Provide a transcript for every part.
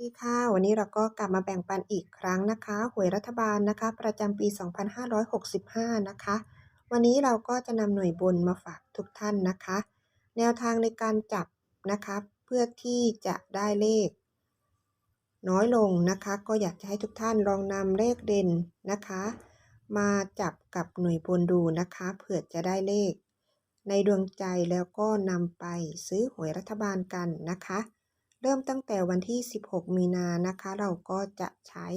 ดีค่ะ วันนี้เราก็กลับมาแบ่งปันอีกครั้งนะคะ หวยรัฐบาลนะคะ ประจำปี 2565 นะคะ วันนี้เราก็จะนำหน่วยบนมาฝากทุกท่านนะคะ แนวทางในการจับนะคะ เพื่อที่จะได้เลข น้อยลงนะคะ ก็อยากจะให้ทุกท่านลองนำเลขเด่นนะคะ มาจับกับหน่วยบนดูนะคะ เผื่อจะได้เลข ในดวงใจแล้วก็นำไปซื้อหวยรัฐบาลกันนะคะ เริ่มตั้งแต่วันที่ 16 มีนานะคะ เราก็จะใช้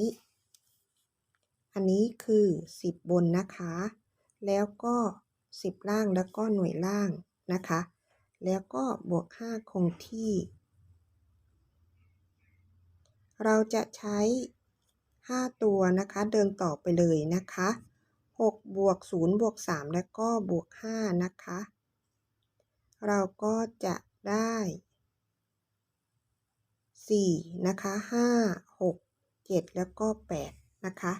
อันนี้คือ 10 บนนะคะ แล้วก็ 10 ล่างแล้วก็หน่วยล่างนะคะ แล้วก็บวก 5 คงที่ เราจะใช้ 5 ตัวนะคะ เดินต่อไปเลยนะคะ6บวก0บวก3แล้วก็บวก5นะคะ เราก็จะได้ 4นะคะ5 6 7 แล้วก็ 8 นะคะ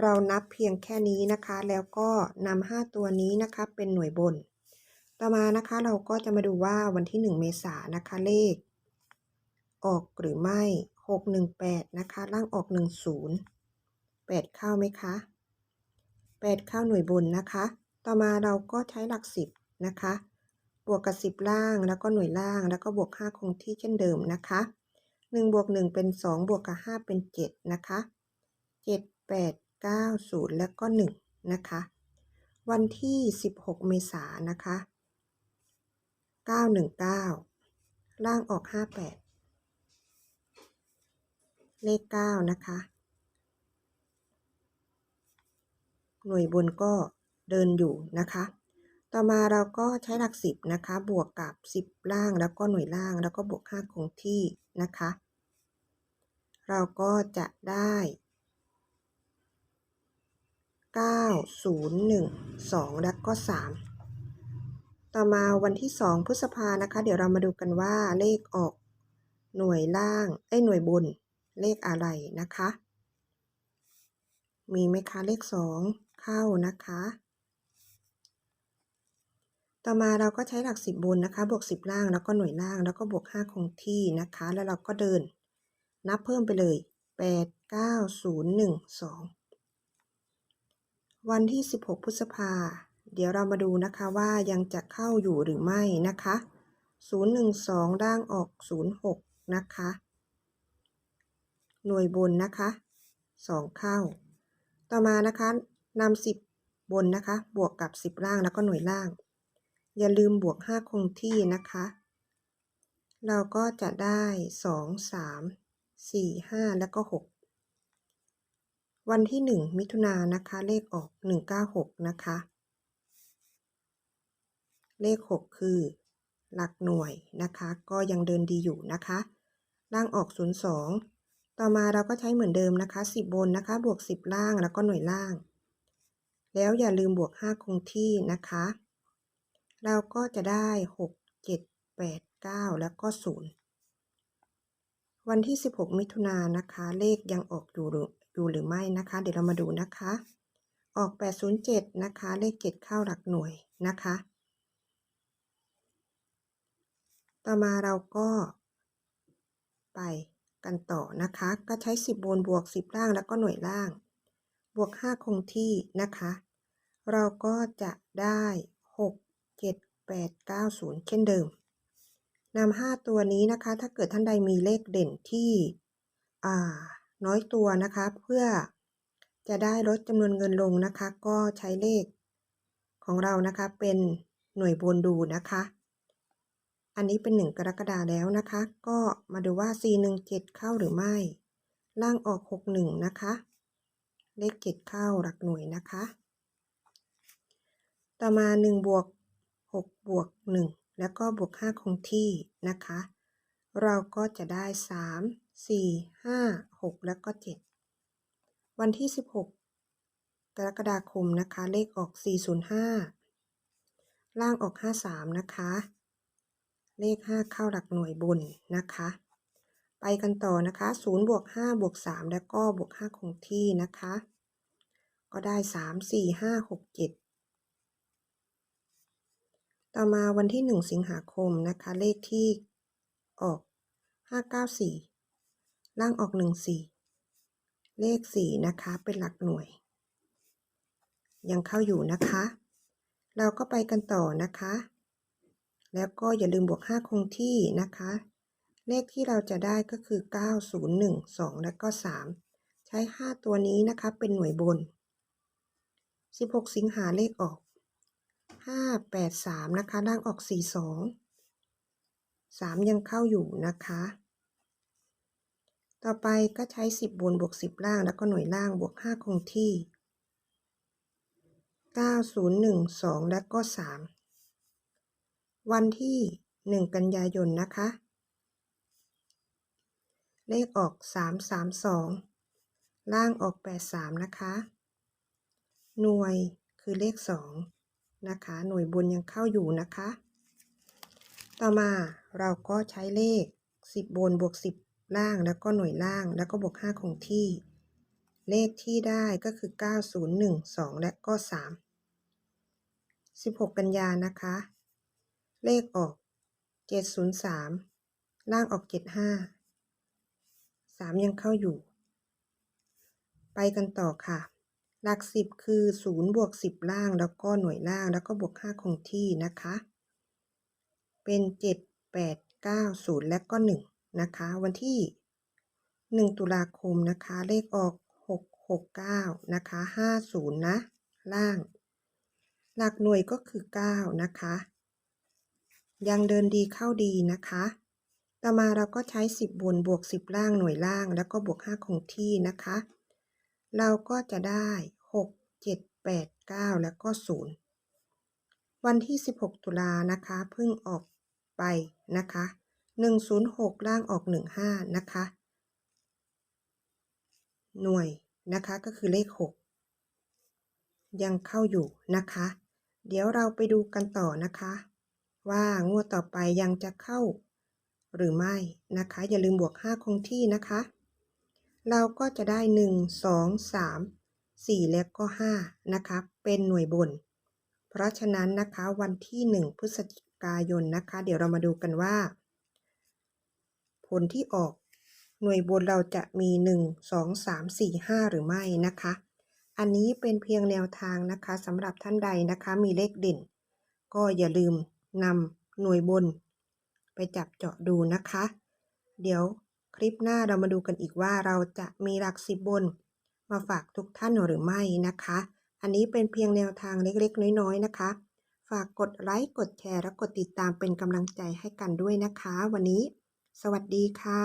เรานับเพียงแค่นี้นะคะ แล้วก็นำ5ตัวนี้นะคะเป็นหน่วยบน ต่อมานะคะเราก็จะมาดูว่าวันที่ 1 เมษายนนะคะเลข ออกหรือไม่ 618 นะคะ ล่างออก 10 8 เข้าไหมคะ 8 เข้าหน่วยบนนะคะ ต่อมาเราก็ใช้หลัก 10 นะคะบวกกับ 10 ล่างแล้วก็หน่วยล่างแล้วก็บวก 5 คงที่เช่นเดิมนะคะ 1บวก1เป็น 2 บวกกับ5เป็น 7 นะคะ 7 8 9 0 แล้วก็ 1 นะคะ วันที่ 16 เมษายนนะคะ 919 ล่างออก 58 เลข 9 นะคะ หน่วยบนก็เดินอยู่นะคะ ต่อมาเราก็ใช้หลัก10นะคะ บวกกับ10ล่างแล้วก็หน่วยล่าง แล้วก็บวก5คงที่นะคะ เราก็จะได้9 0 1 2แล้วก็3ต่อมาวันที่2พฤษภานะคะ เดี๋ยวเรามาดูกันว่าเลขออกหน่วยล่างเอ้ยหน่วยบนเลขอะไรนะคะ มีไหมคะเลข2เข้านะคะ ต่อมาเราก็ใช้หลัก 10 บนนะคะบวก 10 ล่างแล้วก็หน่วยล่างแล้วก็บวก 5 คงที่นะคะ แล้วเราก็เดิน นับเพิ่มไปเลย 8 9 0 1 2 วันที่ 16 พฤษภา เดี๋ยวเรามาดูนะคะว่ายังจะเข้าอยู่หรือไม่นะคะ 012 ล่างออก 06 นะคะ หน่วยบนนะคะ 2 เข้า ต่อมานะคะนำ10 บนนะคะ บวกกับ 10 ล่างแล้วก็หน่วยล่าง อย่าลืมบวก 5 คงที่นะคะ เราก็จะได้ 2 3 4 5 แล้วก็ 6 วันที่ 1 มิถุนายนนะคะ เลขออก 196 นะคะ เลข 6 คือ หลักหน่วยนะคะ ก็ยังเดินดีอยู่นะคะ ล่างออก 02 ต่อมาเราก็ใช้เหมือนเดิมนะคะ 10 บนนะคะ บวก 10 ล่างแล้วก็หน่วยล่าง แล้วอย่าลืมบวก 5 คงที่นะคะ เราก็จะได้6 7 8 9แล้วก็0วันที่ 16 มิถุนายนนะคะ เลขยังออกอยู่หรืออยู่หรือไม่นะคะ เดี๋ยวเรามาดูนะคะ ออก 807 นะคะ เลข 7 เข้าหลักหน่วยนะคะ ต่อมาเราก็ไปกันต่อนะคะ ก็ใช้ 10 บนบวก 10 ล่างแล้วก็หน่วยล่าง บวก 5 คงที่นะคะ เราก็จะได้ 6 8 9 0 เช่นเดิมนำ5ตัวนี้นะคะ ถ้าเกิดท่านใดมีเลขเด่นที่น้อยตัวนะคะ เพื่อจะได้ลดจำนวนเงินลงนะคะ ก็ใช้เลขของเรานะคะ เป็นหน่วยบนดูนะคะ อันนี้เป็น 1 กรกฎาแล้วนะคะ ก็มาดูว่า 417 เข้าหรือไม่ ล่างออก 61 นะคะ เลข 7 เข้าหลักหน่วยนะคะ ต่อมา 1 บวก 6 บวก 1 แล้วก็บวก 5 คงที่นะคะ เราก็จะได้ 3 4 5 6 แล้วก็ 7 วันที่ 16 กรกฎาคมนะคะ เลขออก 405 ล่างออก 53 นะคะ เลข 5 เข้าหลักหน่วยบนนะคะ ไปกันต่อนะคะ0บวก5บวก3แล้วก็บวก 5 คงที่นะคะ ก็ได้ 3 4 5 6 7 ต่อมาวันที่ 1 สิงหาคมนะคะ เลขที่ออก 594 ล่างออกหนึ่งสี่เลขสี่นะคะ เป็นหลักหน่วย ยังเข้าอยู่นะคะ เราก็ไปกันต่อนะคะ แล้วก็อย่าลืมบวกห้าคงที่นะคะ เลขที่เราจะได้ก็คือ 9 0 1 2 และก็ 3 ใช้ 5 ตัวนี้นะคะ เป็นหน่วยบน 16 สิงหาเลขออก 5 8 3นะคะล่างออก4 2 3ยังเข้าอยู่นะคะ ต่อไปก็ใช้10บนบวก10ล่างแล้วก็หน่วยล่างบวก5คงที่9 0 1 2และก็3วันที่1กันยายนนะคะ เลขออก332ล่างออก83นะคะ หน่วยคือเลข2 นะคะ หน่วยบนยังเข้าอยู่นะคะ ต่อมาเราก็ใช้เลข 10 บนบวก 10 ล่างแล้วก็หน่วยล่างแล้วก็บวก 5 คงที่ เลขที่ได้ก็คือ 9012 และก็ 3 16 กันยานะคะ เลขออก 703 ล่างออก 75 3 ยังเข้าอยู่ ไปกันต่อค่ะ หลัก10คือ0บวก10ล่างแล้วก็หน่วยล่างแล้วก็บวก5คงที่นะคะ เป็น7 8 9 0และก็1นะคะ วันที่1ตุลาคมนะคะ เลขออก6 6 9นะคะ50นะ ล่าง หลักหน่วยก็คือ9นะคะ ยังเดินดีเข้าดีนะคะต่อมาเราก็ใช้ 10 บนบวก 10 ล่างหน่วยล่าง แล้วก็บวก 5 คงที่นะคะ เราก็จะได้ 6 7 8 9 แล้วก็ 0 วันที่ 16 ตุลานะคะเพิ่งออกไปนะคะ 106 ล่างออก 15 นะคะ หน่วยนะคะก็คือเลข 6 ยังเข้าอยู่นะคะ เดี๋ยวเราไปดูกันต่อนะคะ ว่างวดต่อไปยังจะเข้าหรือไม่นะคะ อย่าลืมบวก 5 คงที่นะคะ เราก็จะได้ 1 2 3 4 และก็5นะคะ เป็นหน่วยบน เพราะฉะนั้นนะคะวันที่ 1 พฤศจิกายนนะคะ เดี๋ยวเรามาดูกันว่า ผลที่ออกหน่วยบนเราจะมี 1 2 3 4 5 หรือไม่นะคะ อันนี้เป็นเพียงแนวทางนะคะสำหรับท่านใดนะคะมีเลขเด่น ก็อย่าลืมนำหน่วยบน ไปจับเจาะดูนะคะ เดี๋ยว คลิปหน้าเรามาดูกันอีกว่าเราจะมีหลักสิบบน มาฝากทุกท่านหรือไม่นะคะ อันนี้เป็นเพียงแนวทางเล็กๆ น้อยๆนะคะ ฝากกดไลค์กดแชร์และกดติดตามเป็นกำลังใจให้กันด้วยนะคะ วันนี้ สวัสดีค่ะ